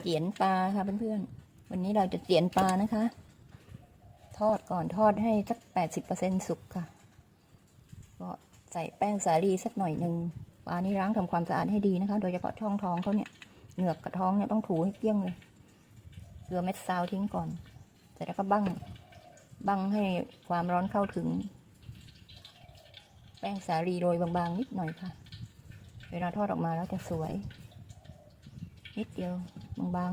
เจียนปลาค่ะเพื่อนๆ วันนี้เราจะเจียนปลานะคะ ทอดก่อนทอดให้สักแปดสิบเปอร์เซ็นสุกค่ะ ก็ใส่แป้งสาลีสักหน่อยหนึ่งปลานี่ล้างทำความสะอาดให้ดีนะคะ โดยเฉพาะช่องท้องเขาเนี่ย เหงือกกับท้องเนี่ยต้องถูให้เกลี้ยงเลย เกลือเม็ดซาวทิ้งก่อน เสร็จแล้วก็บั้ง บั้งให้ความร้อนเข้าถึง แป้งสาลีโรยบางๆนิดหน่อยค่ะ เวลาทอดออกมาแล้วจะสวย นิดเดียว บา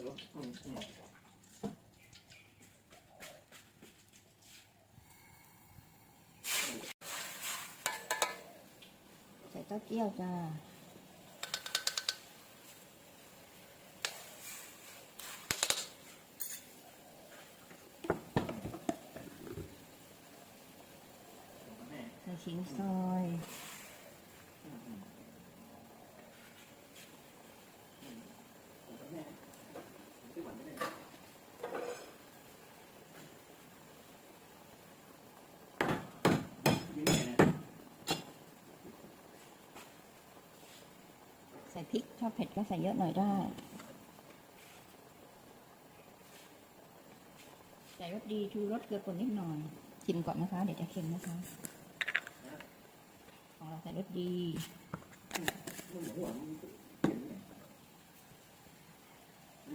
งๆก็พอใส่เต้าเจี้ยวจ้าใส่ชิ้นซอย ใส่ พริกชอบเผ็ดก็ใส่เยอะหน่อยได้ ใส่รสดีชูรสเกลือป่นนิดหน่อย ชิมก่อนนะคะ เดี๋ยวจะเค็มนะคะ ของเราใส่รสดี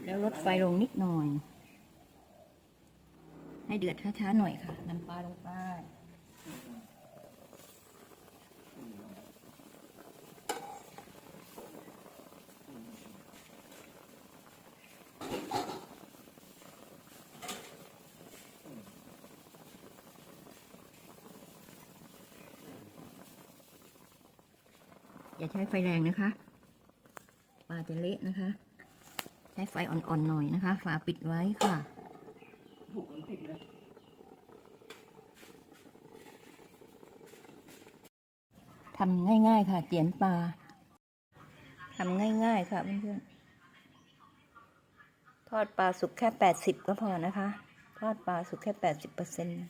แล้วลดไฟลงนิดหน่อย ให้เดือดช้าๆหน่อยค่ะน้ำปลาลงไป อย่าใช้ไฟแรงนะคะปลาจะเละนะคะ ใช้ไฟอ่อนๆหน่อยนะคะ ฝาปิดไว้ค่ะทำง่าย ๆ ค่ะ เจียนปลาทำง่าย ๆ ค่ะเพื่อนๆทอดปลาสุกแค่แปดสิบก็พอนะคะ ทอดปลาสุกแค่แปดสิบเปอร์เซ็นต์